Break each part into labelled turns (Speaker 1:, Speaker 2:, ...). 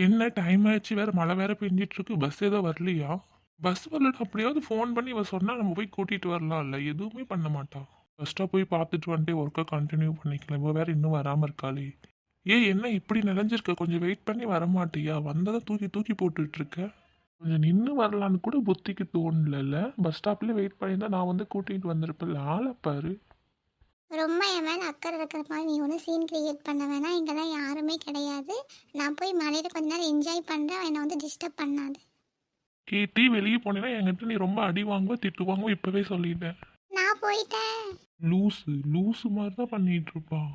Speaker 1: என்ன டைம் ஆயிடுச்சு வேற மழை வேற பெஞ்சிட்டு இருக்கு பஸ் ஏதோ வரலையா? பஸ் வரலன்னா அப்படியாவது ஃபோன் பண்ணி இவ சொன்னா நம்ம போய் கூட்டிட்டு வரலாம்ல. எதுவுமே பண்ண மாட்டா. ஃபர்ஸ்டா போய் பார்த்துட்டு வந்துட்டு ஒர்க்கை கண்டினியூ பண்ணிக்கலாம் இவ வேற இன்னும் வராம இருக்காளே. ஏய் என்ன இப்படி நினைஞ்சிருக்க கொஞ்சம் வெயிட் பண்ணி வர மாட்டியா வந்ததை தூக்கி தூக்கி போட்டுட்டு இருக்க கொஞ்சம் நின்று வரலான்னு கூட புத்திக்கு தோணலல்ல. பஸ் ஸ்டாப்லேயே வெயிட் பண்ணியிருந்தா நான் வந்து கூட்டிகிட்டு வந்திருப்பேன். ஆளை பாரு.
Speaker 2: ரொம்ப என் மேலே அக்கறை இருக்கிற மாதிரி நீ ஒன்றும் சீன் கிரியேட் பண்ண வேணாம். இங்கே தான் யாருமே கிடையாது. நான் போய் மலையில் கொஞ்ச நேரம் என்ஜாய் பண்ணுறேன் என்னை வந்து டிஸ்டர்ப் பண்ணாது.
Speaker 1: கேட்டி வெளியே போனேன்னா என்கிட்ட நீ ரொம்ப அடி வாங்குவ திட்டு வாங்குவ இப்பவே சொல்லிட்டேன்.
Speaker 2: நான் போயிட்டேன்.
Speaker 1: லூசு லூசு மாதிரி தான் பண்ணிட்டு இருப்பான்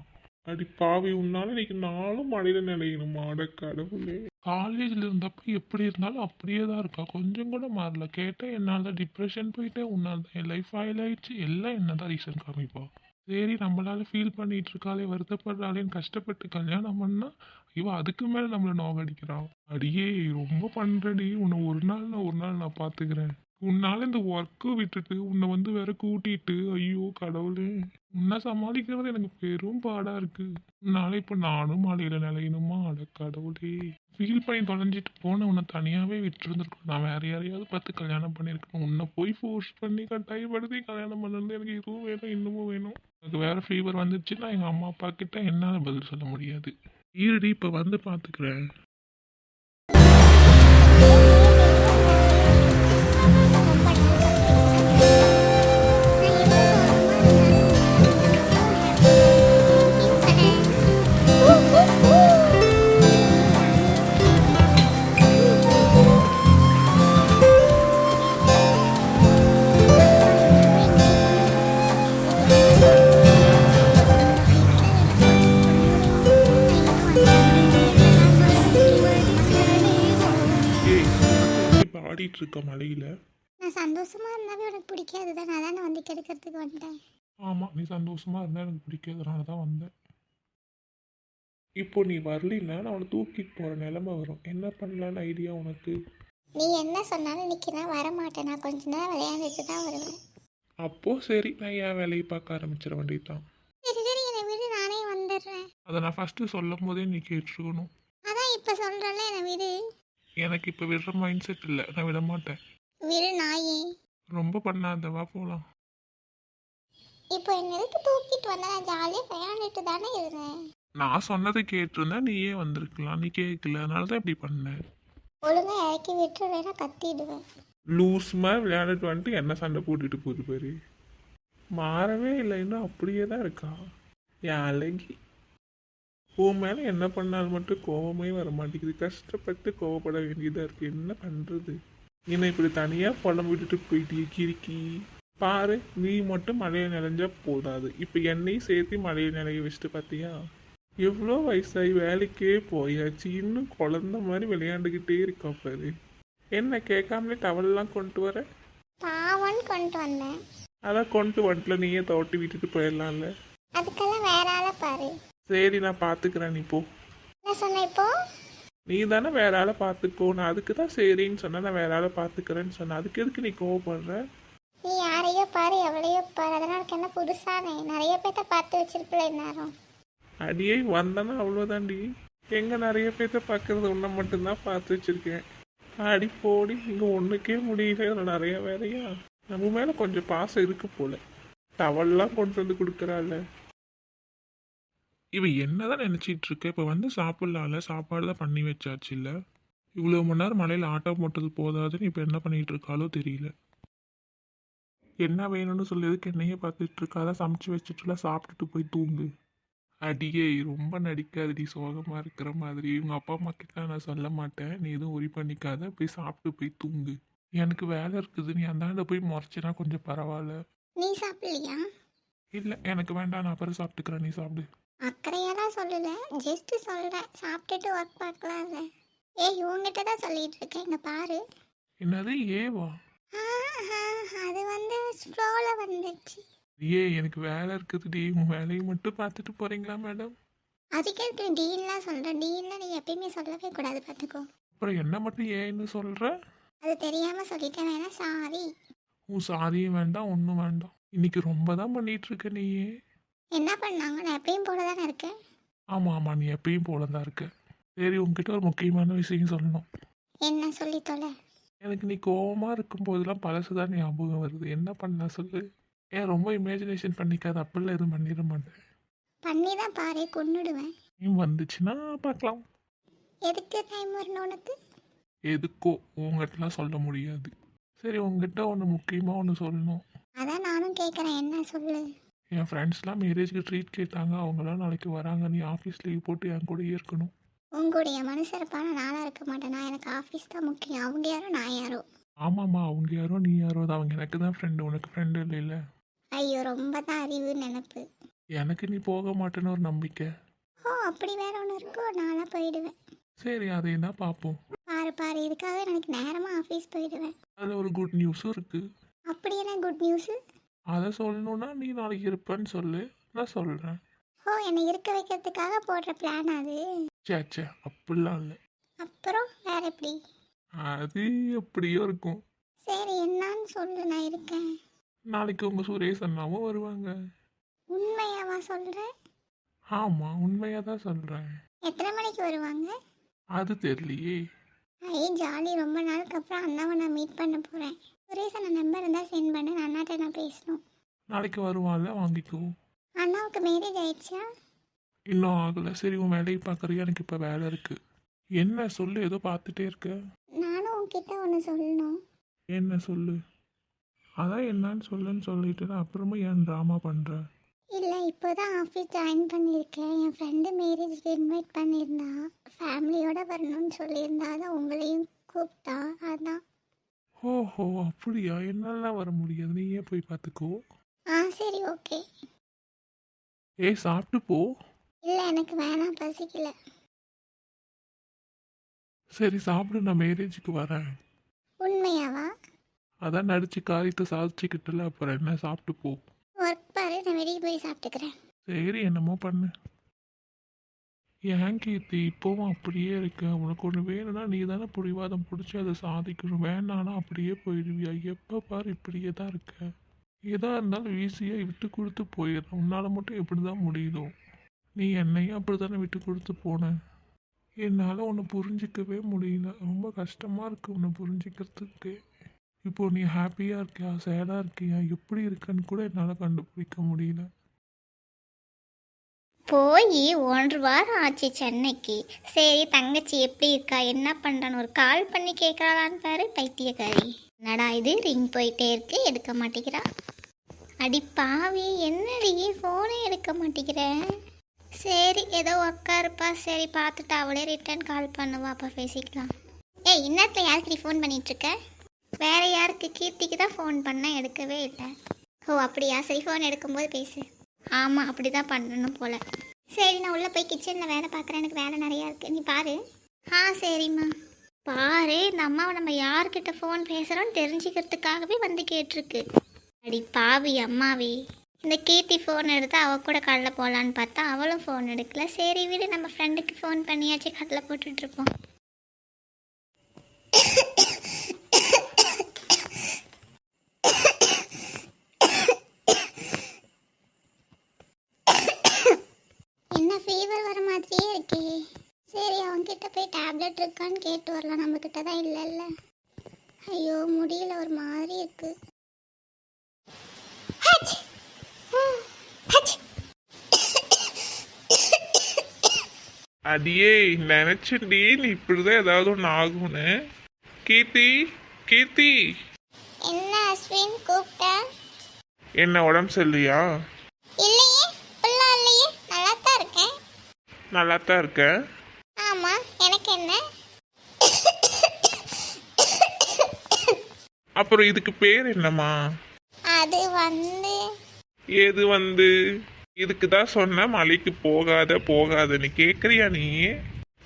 Speaker 1: அடி பாவி உன்னால இன்னைக்கு நாளும் மழையில நினைக்கணுமா? அட கடவுளே. காலேஜ்ல இருந்தப்ப எப்படி இருந்தாலும் அப்படியே தான் இருக்கா. கொஞ்சம் கூட மாறல. கேட்டா என்னால் தான் டிப்ரெஷன் போயிட்டேன். உன்னால் தான் என் லைஃப் ஆயில் ஆயிடுச்சு. எல்லாம் என்னதான் ரீசன் காமிப்பா. சரி நம்மளால ஃபீல் பண்ணிட்டு இருக்காளே வருத்தப்படுறாளேன்னு கஷ்டப்பட்டு கல்யாணம் பண்ணா இவ அதுக்கு மேல நம்மளை நோகடிக்கிறான் அடியே ரொம்ப பண்றடி. உன்னை ஒரு நாள் நான் ஒரு நாள் நான் பாத்துக்கிறேன். உன்னால இந்த ஒர்க்கை விட்டுட்டு உன்னை வந்து வேற கூட்டிட்டு ஐயோ கடவுளே. உன்னை சமாளிக்கிறது எனக்கு பெரும் பாடா இருக்கு. உன்னால இப்ப நானும் மலையில நிலையணுமா? அட கடவுளே. ஃபீல் பண்ணி தொலைஞ்சிட்டு போன உன்னை தனியாவே விட்டுருந்துருக்கணும். நான் வேற யாரையாவது பார்த்து கல்யாணம் பண்ணியிருக்கணும் உன்னை போய் ஃபோர்ஸ் பண்ணி கட்டாயப்படுத்தி கல்யாணம் பண்ணது எனக்கு இதுவும் வேணும் இன்னமும் வேணும். எனக்கு வேற ஃபீவர் வந்துச்சுன்னா எங்கள் அம்மா அப்பா கிட்ட என்னால் பதில் சொல்ல முடியாது. ஈரடி இப்போ வந்து
Speaker 2: பார்த்துக்கிறேன்
Speaker 1: ஆமா நீ சந்தோஷமா இருந்தா எனக்கு பிடிக்காதனால தான் வந்தேன். இப்போ நீ வரலின்னா நான் அவனை தூக்கிட்டு போற நிலைமை வரும். என்ன பண்ணலான்னு ஐடியா உனக்கு?
Speaker 2: நீ என்ன சொன்னாலும் இன்னைக்கு நான் வர மாட்டேன் நான் கொஞ்ச நேரம் விளையாண்டுட்டு தான் வருவேன்.
Speaker 1: அப்போ சரி நான் என் வேலையை பார்க்க ஆரம்பிச்சிட வேண்டியதுதான்.
Speaker 2: சரி சரி என்னை விடு நானே வந்துடுறேன்.
Speaker 1: அதை நான் ஃபஸ்ட்டு சொல்லும் போதே நீ கேட்டிருக்கணும்.
Speaker 2: அதான் இப்போ சொல்கிறல என்னை விடு.
Speaker 1: எனக்கு இப்போ விடுற மைண்ட் செட் இல்லை. நான் விட மாட்டேன்
Speaker 2: விடு நாயே.
Speaker 1: ரொம்ப பண்ணாத வா போகலாம்
Speaker 2: இப்போ என்ன எதுக்கு தூக்கிட்டு வந்தா? நான் ஜாலியாக விளையாண்டுட்டு தானே இருந்தேன்.
Speaker 1: நான் சொன்னதை கேட்டிருந்தா நீயே வந்திருக்கலாம். நீ கேட்கல அதனால தான் இப்படி பண்ணேன்
Speaker 2: ஒழுங்கா இறக்கி விட்டுறேன்னா கத்திடுவேன்.
Speaker 1: லூஸ் மாதிரி விளையாண்டுட்டு வந்துட்டு என்ன சண்டை போட்டுட்டு போகுது பாரு. மாறவே இல்லை. இன்னும் அப்படியே தான் இருக்கா. என் அழகி. உன் மேலே என்ன பண்ணாலும் மட்டும் கோவமே வர மாட்டேங்குது. கஷ்டப்பட்டு கோவப்பட வேண்டியதாக இருக்கு. என்ன பண்ணுறது என்னை இப்படி தனியாக பழம் விட்டுட்டு போயிட்டியே கிறுக்கி. பாரு நீ மட்டும் மழையை நினைஞ்சா போதாது. இப்போ என்னையும் சேர்த்து மழையை நிலைய வச்சுட்டு பார்த்தியா எவ்வளோ வயசாகி வேலைக்கே போயாச்சு. இன்னும் குழந்த மாதிரி விளையாண்டுக்கிட்டே இருக்கா பாரு. என்ன கேட்காமலே டவல்லாம் கொண்டு வர?
Speaker 2: பாவம்னு கொண்டு வந்தேன்.
Speaker 1: அதான் கொண்டு வந்துட்டல நீயே தோட்டி விட்டுட்டு போயிடலாம்ல.
Speaker 2: அதுக்கெல்லாம் வேற ஆளை பாரு.
Speaker 1: சரி நான் பார்த்துக்கிறேன் நீ போ.
Speaker 2: என்ன சொன்ன இப்போ?
Speaker 1: நீ தானே வேற ஆளை பார்த்துக்கோ நான் அதுக்கு தான் சரின்னு சொன்னேன். நான் வேற ஆளை பார்த்துக்கிறேன்னு சொன்னேன். அதுக்கு எதுக்கு நீ கோவப்படுற?
Speaker 2: பாரு எவ்வளையோ பாரு. அதெல்லாம் உனக்கு என்ன புதுசானே நிறைய பேர்த்த பார்த்து வச்சிருப்பில்ல இந்நேரம்.
Speaker 1: அடியே வந்தனா அவ்வளோதாண்டி எங்கே நிறைய பேர்த்த பார்க்கறது ஒன்றை மட்டும்தான் பார்த்து வச்சிருக்கேன். அடி போடி இங்கே ஒன்றுக்கே முடியல. இதுல நிறைய வேறையா நம்ம மேலே கொஞ்சம் பாசம் இருக்கு போல. டவல்லாம் கொண்டு வந்து கொடுக்குறாள் இவ என்னதான் நினைச்சிட்டு இருக்க? இப்போ வந்து சாப்பிடலாம்ல. சாப்பாடு தான் பண்ணி வச்சாச்சு இல்லை இவ்வளோ மணி நேரம் மலையில் ஆட்டம் போட்டது போதாதுன்னு இப்போ என்ன பண்ணிட்டு இருக்காளோ தெரியல. என்ன வேணும்னு சொல்லியதுக்கு என்னையே பார்த்துட்டு இருக்காத? சமைச்சு வச்சுட்டுல சாப்பிட்டுட்டு போய் தூங்கு. அடியே ரொம்ப நடிக்காதடி. சோகமாக இருக்கிற மாதிரி. இவங்க அப்பா அம்மா கிட்ட நான் சொல்ல மாட்டேன். நீ எதுவும் உரி பண்ணிக்காத. போய் சாப்பிட்டு போய் தூங்கு. எனக்கு வேலை இருக்குது. நீ அந்தாண்ட போய் முறைச்சினா கொஞ்சம் பரவாயில்ல.
Speaker 2: நீ சாப்பிடலையா?
Speaker 1: இல்லை எனக்கு வேண்டாம். நான் அப்புறம் சாப்பிட்டுக்கிறேன். நீ சாப்பிடு.
Speaker 2: அக்கறையெல்லாம் சொல்லல. ஜஸ்ட் சொல்கிறேன் சாப்பிட்டுட்டு ஒர்க் பார்க்கலாம்ல. ஏய் இவங்ககிட்ட தான் சொல்லிட்டு இருக்கேன். இங்க பாரு.
Speaker 1: என்னது? ஏவா?
Speaker 2: அது வந்து ஸ்லோவில் வந்துச்சு.
Speaker 1: ஏ எனக்கு வேலை இருக்குதுடி உன் வேலையை மட்டும் பார்த்துட்டு போறீங்களா மேடம்?
Speaker 2: அதுக்கு எதுக்கு டீல்லாம் சொல்கிறேன் டீல்லாம் நீ எப்பயுமே சொல்லவே கூடாது பார்த்துக்கோ.
Speaker 1: அப்புறம் என்ன மட்டும் ஏன்னு சொல்ற?
Speaker 2: அது தெரியாமல் சொல்லிட்டேன் வேணா சாரி
Speaker 1: உன் சாரியும் வேண்டாம் ஒன்றும் வேண்டாம். இன்னைக்கு ரொம்ப தான் பண்ணிட்டு இருக்க நீயே.
Speaker 2: என்ன பண்ணாங்க? நான் எப்பயும் போல தானே இருக்கேன்.
Speaker 1: ஆமாம் ஆமாம் நீ எப்பயும் போல தான் இருக்க. சரி உங்ககிட்ட ஒரு முக்கியமான விஷயம் சொல்லணும்.
Speaker 2: என்ன சொல்லி தொலை.
Speaker 1: எனக்கு நீ கோவமாக இருக்கும்போதெல்லாம் பழசு தான் ஞாபகம் வருது. என்ன பண்ண சொல்லு? ஏன் ரொம்ப இமேஜினேஷன் பண்ணிக்காத? அப்படிலாம் எதுவும் பண்ணிட மாட்டேன்.
Speaker 2: பண்ணி தான் பாரு கொன்னுடுவேன்.
Speaker 1: நீ வந்துச்சுன்னா பார்க்கலாம்.
Speaker 2: எதுக்கு டைம் வரணும் உனக்கு?
Speaker 1: எதுக்கோ? உங்ககிட்டலாம் சொல்ல முடியாது. சரி உங்ககிட்ட ஒன்று முக்கியமாக ஒன்று சொல்லணும்.
Speaker 2: அதான் நானும் கேட்குறேன் என்ன சொல்லு?
Speaker 1: என் ஃப்ரெண்ட்ஸ்லாம் மேரேஜ்க்கு ட்ரீட் கேட்டாங்க. அவங்களாம் நாளைக்கு வராங்க. நீ ஆஃபீஸ் லீவ் போட்டு என் கூடயே இருக்கணும்.
Speaker 2: உங்களுடைய மனுஷரப்பான நாளாக இருக்க மாட்டேனா. எனக்கு ஆஃபீஸ் தான் முக்கியம். அவங்க யாரோ நான் யாரோ.
Speaker 1: ஆமாம்மா அவங்க யாரோ நீ யாரோ அது அவங்க எனக்கு தான் ஃப்ரெண்டு உனக்கு ஃப்ரெண்டு இல்லைல்ல
Speaker 2: ஐயோ ரொம்ப தான் அறிவு நினப்பு.
Speaker 1: எனக்கு நீ போக மாட்டேன்னு ஒரு நம்பிக்கை.
Speaker 2: ஓ அப்படி வேற ஒன்று இருக்கோ? நாளாக போயிடுவேன்.
Speaker 1: சரி அதையும் தான் பார்ப்போம்
Speaker 2: பாரு பாரு இதுக்காகவே எனக்கு நேரமாக ஆஃபீஸ் போயிடுவேன்.
Speaker 1: அதில் ஒரு குட் நியூஸும் இருக்குது
Speaker 2: அப்படி என்ன குட் நியூஸு
Speaker 1: அதை சொல்லணுன்னா நீ நாளைக்கு இருப்பேன்னு சொல்லு. நான் சொல்கிறேன்
Speaker 2: ஓ என்னை இருக்க வைக்கிறதுக்காக போடுற பிளான் அது?
Speaker 1: சே சே அப்படிலாம் இல்லை.
Speaker 2: அப்புறம் வேற எப்படி?
Speaker 1: அது எப்படியோ இருக்கும்.
Speaker 2: சரி என்னன்னு சொல்லு நான் இருக்கேன்.
Speaker 1: நாளைக்கு உங்கள் சுரேஷ் அண்ணாவும் வருவாங்க.
Speaker 2: உண்மையாவா சொல்கிறேன்
Speaker 1: ஆமாம் உண்மையாக தான் சொல்கிறேன்
Speaker 2: எத்தனை மணிக்கு வருவாங்க?
Speaker 1: அது தெரியலையே.
Speaker 2: ஐ ஜாலி. ரொம்ப நாளுக்கு அப்புறம் அண்ணாவை நான் மீட் பண்ண போகிறேன் சுரேஷ் அண்ணா நம்பர் இருந்தால் சென்ட் பண்ணு. நான் அண்ணாட்ட நான் பேசணும்.
Speaker 1: நாளைக்கு வருவான்ல வாங்கிக்கோ.
Speaker 2: அண்ணாவுக்கு மேரேஜ் ஆயிடுச்சா?
Speaker 1: இன்னும் ஆகலை சரி உன் வேலையை பார்க்குறியா எனக்கு இப்போ வேலை இருக்குது என்ன சொல்லு ஏதோ பார்த்துட்டே இருக்க.
Speaker 2: நானும் உன்கிட்ட ஒன்று சொல்லணும்.
Speaker 1: என்ன சொல்லு? அதான் என்னன்னு சொல்லுன்னு சொல்லிட்டு நான் அப்புறமா ஏன் ட்ராமா பண்ணுற
Speaker 2: இல்லை இப்போ தான் ஆஃபீஸ் ஜாயின் பண்ணியிருக்கேன். என் ஃப்ரெண்டு மேரேஜ்க்கு இன்வைட் பண்ணியிருந்தா ஃபேமிலியோட வரணும்னு சொல்லியிருந்தா அதான் உங்களையும் கூப்பிட்டா. அதான்.
Speaker 1: ஓஹோ அப்படியா? என்னாலாம் வர முடியாது. நீயே போய் பார்த்துக்கோ.
Speaker 2: ஆ சரி ஓகே
Speaker 1: ஏய் சாப்பிட்டு போ.
Speaker 2: இல்லை எனக்கு வேணாம் பசிக்கல.
Speaker 1: சரி சாப்பிடு நான் மேரேஜுக்கு வரேன்.
Speaker 2: உண்மையாவா?
Speaker 1: அதான் நடிச்சு காரியத்தை சாதிச்சுக்கிட்டல அப்புறம் என்ன சாப்பிட்டு போ.
Speaker 2: ஒர்க் பாரு நான் வெளியே போய் சாப்பிட்டுக்கிறேன்.
Speaker 1: சரி என்னமோ பண்ணு. ஏன் கீர்த்தி இப்போவும் அப்படியே இருக்க. உனக்கு ஒன்று வேணும்னா நீ தானே பிடிவாதம் பிடிச்சி அதை சாதிக்கணும். வேணான்னா அப்படியே போயிடுவியா? எப்போ பாரு இப்படியே தான் இருக்க. எதாக இருந்தாலும் ஈஸியாக விட்டு கொடுத்து போயிடுற உன்னால் மட்டும் எப்படி தான் முடியுதோ. நீ என்னையும் அப்படி தானே விட்டு கொடுத்து போன? என்னால் உன்னை புரிஞ்சிக்கவே முடியல. ரொம்ப கஷ்டமாக இருக்குது உன்னை புரிஞ்சிக்கிறதுக்கு. இப்போ நீ ஹாப்பியாக இருக்கியா? சேடாக இருக்கியா? எப்படி இருக்கன்னு கூட என்னால் கண்டுபிடிக்க முடியல.
Speaker 2: போய் ஒன்று வாரம் ஆச்சு சென்னைக்கு. சரி தங்கச்சி எப்படி இருக்கா? என்ன பண்ணுறான்னு ஒரு கால் பண்ணி கேட்கலான்னு பாரு பைத்தியக்காரி. என்னடா இது? ரிங் போயிட்டே இருக்கு எடுக்க மாட்டேங்கிறா. அடி பாவி என்னடி ஃபோனே எடுக்க மாட்டேங்கிறேன் சரி ஏதோ ஒர்க்காக இருப்பா சரி பார்த்துட்டு அவளே ரிட்டர்ன் கால் பண்ணுவா. அப்போ பேசிக்கலாம். ஏய் இன்னத்தில் யாருக்கு ஃபோன் பண்ணிகிட்ருக்க வேற யாருக்கு? கீர்த்திக்கு தான் ஃபோன் பண்ணால் எடுக்கவே இல்லை. ஓ அப்படியா? சரி ஃபோன் எடுக்கும்போது பேசு. ஆமாம் அப்படி தான் பண்ணணும் போல். சரி நான் உள்ளே போய் கிச்சனில் வேலை பார்க்குறேன். எனக்கு வேலை நிறையா இருக்குது நீ பாரு. ஆ சரிம்மா. பாரு இந்த அம்மாவை நம்ம யார்கிட்ட ஃபோன் பேசுகிறோன்னு தெரிஞ்சுக்கிறதுக்காகவே வந்து கேட்டிருக்கு. அடி பாவி அம்மாவே. இந்த கீர்த்தி ஃபோன் எடுத்து அவள் கூட கடல போகலான்னு பார்த்தா அவளும் ஃபோன் எடுக்கல. சரி விடு நம்ம ஃப்ரெண்டுக்கு ஃபோன் பண்ணியாச்சு கடலை போட்டுட்ருப்போம் என்ன ஃபீவர் வர மாதிரியே இருக்கே. சரி அவன்கிட்ட போய் டேப்லெட் இருக்கான்னு கேட்டு வரலாம். நம்மக்கிட்ட தான் இல்லைல்ல. ஐயோ முடியல ஒரு மாதிரி இருக்குது
Speaker 1: அடியே நினைச்சடி நீ இப்படிதான் ஏதாவது ஒன்று ஆகும்னு. கீர்த்தி கீர்த்தி.
Speaker 2: என்ன அஸ்வின் கூப்பிட்ட?
Speaker 1: என்ன உடம்பு சரியில்லையா?
Speaker 2: இல்லையே ஃபுல்லாக இல்லையே நல்லா தான் இருக்கேன்.
Speaker 1: நல்லா தான் இருக்க?
Speaker 2: ஆமாம் எனக்கு என்ன?
Speaker 1: அப்புறம் இதுக்கு பேர் என்னம்மா?
Speaker 2: அது வந்து
Speaker 1: ஏது வந்து? இதுக்கு தான் சொன்ன மலைக்கு போகாத போகாதன்னு. நீ கேட்குறியா நீ?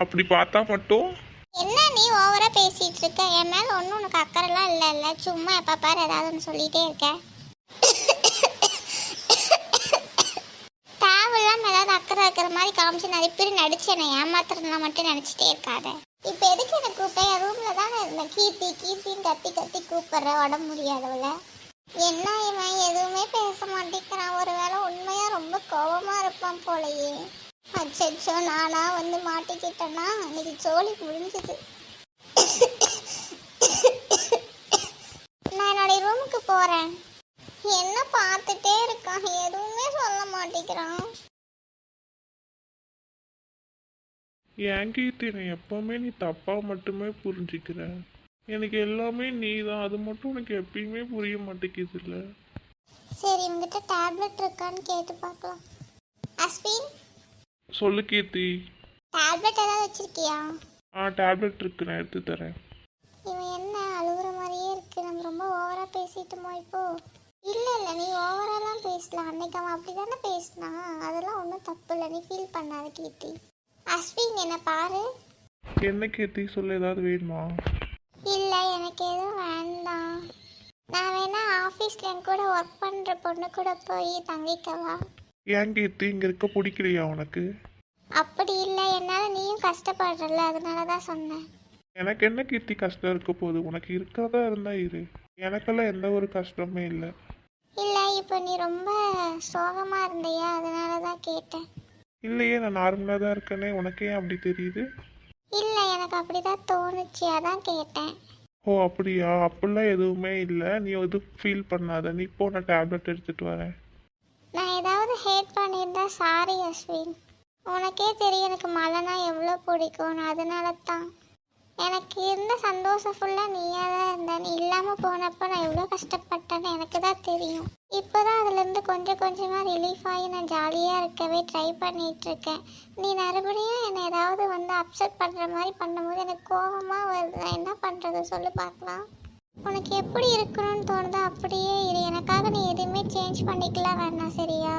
Speaker 1: அப்படி பார்த்தா மட்டும்?
Speaker 2: என்ன நீ ஓவரா பேசிட்டு இருக்க? என் மேல ஒன்றும் உனக்கு அக்கறைலாம் இல்லை இல்லை. சும்மா எப்போ பாரு ஏதாவது ஒன்று சொல்லிட்டே இருக்க. தேவையில்லாம ஏதாவது அக்கறை இருக்கிற மாதிரி காமிச்சு நிறைய பேர் நடிச்சு என்னை ஏமாத்துறதுலாம் மட்டும் நினச்சிட்டே இருக்காத. இப்போ எதுக்கு எனக்கு கூப்பிட்டேன் என் ரூமில் தானே இருந்தேன். கீர்த்தி கீர்த்தின்னு கத்தி கத்தி கூப்பிடுற உடம்பு முடியாதவளை. என்ன இவன்? எதுவுமே பேச மாட்டேங்கிறான். ஒருவேளை உண்மையா ரொம்ப கோபமா இருப்பான் போலயே. அச்சோ நானா வந்து மாட்டிக்கிட்டேன்னா இன்னைக்கு சோழி முடிஞ்சது. நான் என்னுடைய ரூமுக்கு போறேன். என்ன பார்த்துட்டே இருக்கான்? எதுவுமே சொல்ல மாட்டேங்கிறான்.
Speaker 1: என் கீர்த்தி நான் எப்பவுமே நீ தப்பா மட்டுமே புரிஞ்சுக்கிற? எனக்கு எல்லாமே நீ தான் அது மட்டும் உனக்கு எப்பயுமே புரிய மாட்டேங்குதுல்ல.
Speaker 2: சரி இவங்கிட்ட டேப்லெட் இருக்கான்னு கேட்டு பார்க்கலாம். அஸ்வின்?
Speaker 1: சொல்லு கீர்த்தி.
Speaker 2: டேப்லெட் ஏதாவது வச்சிருக்கியா?
Speaker 1: ஆ டேப்லெட் இருக்கு. நான் எடுத்து தரேன்.
Speaker 2: இவன் என்ன அழுகுற மாதிரியே இருக்கு. நம்ம ரொம்ப ஓவரா பேசிட்டோமோ இப்போ. இல்ல இல்ல நீ ஓவராலாம் பேசலாம். அன்னைக்கு அவன் அப்படிதானே பேசினான். அதெல்லாம் ஒன்றும் தப்பு இல்லை. நீ ஃபீல் பண்ணாத கீர்த்தி. அஸ்வின் என்ன பாரு.
Speaker 1: என்ன கீர்த்தி? சொல்ல ஏதாவது வேணுமா?
Speaker 2: இல்ல எனக்கு எதுவும் வேண்டாம். நான் வேணா ஆஃபீஸ்ல என் கூட ஒர்க் பண்ற பொண்ணு கூட போய் தங்கிக்கவா?
Speaker 1: ஏன் கீர்த்தி இங்க இருக்க பிடிக்கலையா உனக்கு?
Speaker 2: அப்படி இல்லை என்னால் நீயும் கஷ்டப்படுறல அதனால தான் சொன்னேன்.
Speaker 1: எனக்கு என்ன கீர்த்தி கஷ்டம் இருக்க போகுது? உனக்கு இருக்கிறதா இருந்தா இரு. எனக்கெல்லாம் எந்த ஒரு கஷ்டமே இல்லை.
Speaker 2: இல்லை இப்போ நீ ரொம்ப சோகமாக இருந்தியா? அதனால தான் கேட்டேன்.
Speaker 1: இல்லையே நான் நார்மலாக தான் இருக்கேனே. உனக்கு அப்படி தெரியுது?
Speaker 2: இல்லை எனக்கு அப்படி தான் தோணுச்சு. அதான் கேட்டேன்.
Speaker 1: ஓ அப்படியா? அப்படிலாம் எதுவுமே இல்லை. நீ எதுவும் ஃபீல் பண்ணாத. நீ போ நான் டேப்லெட் எடுத்துட்டு வரேன்.
Speaker 2: நான் ஏதாவது ஹேட் பண்ணியிருந்தா சாரி அஸ்வின் உனக்கே தெரியும் எனக்கு மழைனா எவ்வளோ பிடிக்கும்னு. அதனால தான் எனக்கு இருந்த சந்தோஷம் ஃபுல்லாக நீயாக தான் இருந்த. நீ இல்லாமல் போனப்போ நான் எவ்வளோ கஷ்டப்பட்டேன்னு எனக்கு தான் தெரியும். இப்போ தான் அதுலேருந்து கொஞ்சம் கொஞ்சமாக ரிலீஃப் ஆகி நான் ஜாலியாக இருக்கவே ட்ரை பண்ணிகிட்ருக்கேன் நீ மறுபடியும் என்னை ஏதாவது வந்து அப்செட் பண்ணுற மாதிரி பண்ணும்போது எனக்கு கோபமாக வருது. நான் என்ன பண்ணுறது சொல்லு பார்க்கலாம். உனக்கு எப்படி இருக்கணும்னு தோணுதோ அப்படியே இரு. எனக்காக நீ எதுவுமே சேஞ்ச் பண்ணிக்கலாம் வேணாம் சரியா?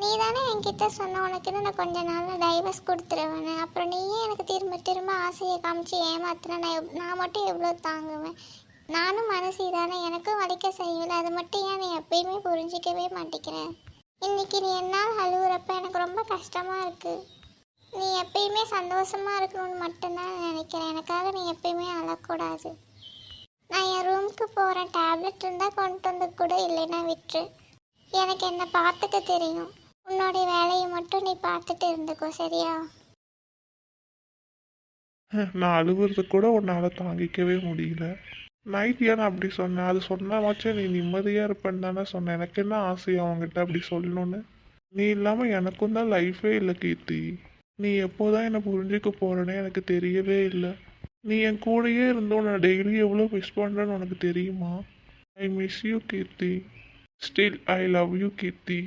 Speaker 2: நீ தானே என்கிட்ட சொன்ன உனக்கு நான் கொஞ்ச நாளில் டைவர்ஸ் கொடுத்துருவேன்னு. அப்புறம் நீயே எனக்கு திரும்ப திரும்ப ஆசையை காமிச்சு ஏமாத்துன நான் எவ்- நான் மட்டும் எவ்வளோ தாங்குவேன்? நானும் மனசு தானே எனக்கும் வலிக்க செய்யல. அது மட்டும் ஏன் நீ எப்பயுமே புரிஞ்சிக்கவே மாட்டேங்கிறேன் இன்னைக்கு நீ என்னால் அழுகுறப்ப எனக்கு ரொம்ப கஷ்டமாக இருக்குது நீ எப்பயுமே சந்தோஷமாக இருக்கணும்னு மட்டும்தான் நான் நினைக்கிறேன். எனக்காக நீ எப்பயுமே அழக்கூடாது. நான் என் ரூமுக்கு போகிறேன் டேப்லெட் இருந்தால் கொண்டு வந்து கூட இல்லைன்னா விட்டுரு. எனக்கு என்னை பார்த்துக்க தெரியும். உன்னோட வேலையை மட்டும் நீ பார்த்துட்டு இருந்துக்கோ சரியா?
Speaker 1: நான் அழுகுறது கூட உன்னால் தாங்கிக்கவே முடியல. நைட் ஏன் நான் அப்படி சொன்னேன் அது சொன்னாச்சும் நீ நிம்மதியாக இருப்பேன்னு தானே சொன்னேன் எனக்கு என்ன ஆசையா அவங்ககிட்ட அப்படி சொல்லணும்னு? நீ இல்லாமல் எனக்கும் தான் லைஃபே இல்லை கீர்த்தி. நீ எப்போதான் என்னை புரிஞ்சுக்க போறேன்னு எனக்கு தெரியவே இல்லை. நீ என் கூடயே இருந்து உன்னை டெய்லி எவ்வளோ மிஸ் பண்ணுறேன்னு உனக்கு தெரியுமா? I miss you Keerthi. Still I love you Keerthi.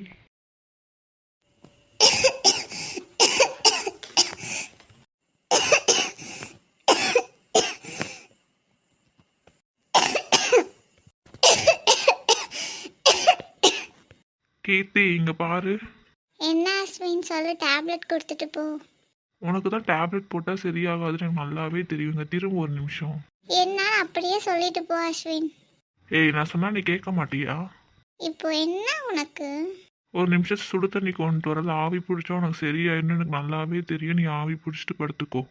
Speaker 1: Keerthi இங்கே பாரு.
Speaker 2: என்ன அஸ்வின் சொல்லு டேப்லெட் கொடுத்துட்டு போ.
Speaker 1: உனக்கு தான் டேப்லெட் போட்டால் சரியாகாதுன்னு எனக்கு நல்லாவே தெரியுங்க திரும்ப ஒரு நிமிஷம்.
Speaker 2: என்னால் அப்படியே சொல்லிட்டு போ அஸ்வின்.
Speaker 1: ஏய் நான் சொன்னா நீ கேட்க மாட்டியா?
Speaker 2: இப்போ என்ன உனக்கு?
Speaker 1: ஒரு நிமிஷம் சுடு தண்ணி கொண்டு வரல. ஆவி பிடிச்சா உனக்கு சரியாயிடும்னு எனக்கு நல்லாவே தெரியும். நீ ஆவி பிடிச்சிட்டு படுத்துக்கோ.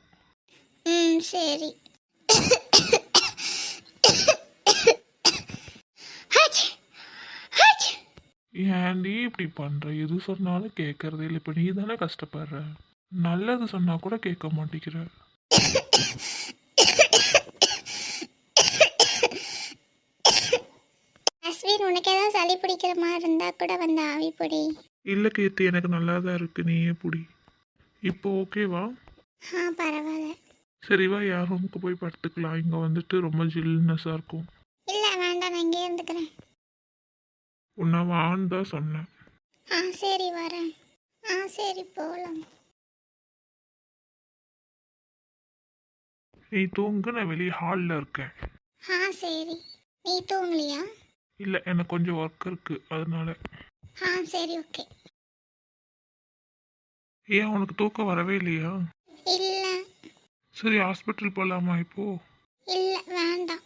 Speaker 2: ம் சரி.
Speaker 1: ஏன்டி இப்படி பண்ற? எது சொன்னாலும் கேட்கறதே இல்லை. இப்போ நீ தானே கஷ்டப்படுற. நல்லது சொன்னா கூட கேட்க மாட்டேங்கிற.
Speaker 2: அஸ்வின் உனக்கு ஏதாவது சளி பிடிக்கிற மாதிரி இருந்தால் கூட வந்து ஆவி பொடி.
Speaker 1: இல்லை கீர்த்தி எனக்கு நல்லா தான் இருக்கு. நீயே புடி. இப்போ ஓகேவா
Speaker 2: ஆ பரவாயில்ல.
Speaker 1: சரி வா யார் ரூமுக்கு போய் படுத்துக்கலாம். இங்கே வந்துட்டு ரொம்ப ஜில்னஸாக இருக்கும்.
Speaker 2: இல்லை வேண்டாம் நான் இங்கே இருந்துக்கிறேன்.
Speaker 1: உன்னை வான்னு தான் சொன்னேன்.
Speaker 2: ஆ சரி வரேன். ஆ சரி போகலாம்
Speaker 1: நீ தூங்கு நான் வெளியே ஹாலில் இருக்கேன்.
Speaker 2: ஆ சரி. நீ தூங்கலையா?
Speaker 1: இல்லை எனக்கு கொஞ்சம் ஒர்க் இருக்கு அதனால.
Speaker 2: ஆ சரி ஓகே.
Speaker 1: ஏன் உனக்கு தூக்கம் வரவே இல்லையா?
Speaker 2: இல்லை.
Speaker 1: சரி ஹாஸ்பிட்டல் போகலாமா இப்போ?
Speaker 2: இல்லை வேண்டாம்.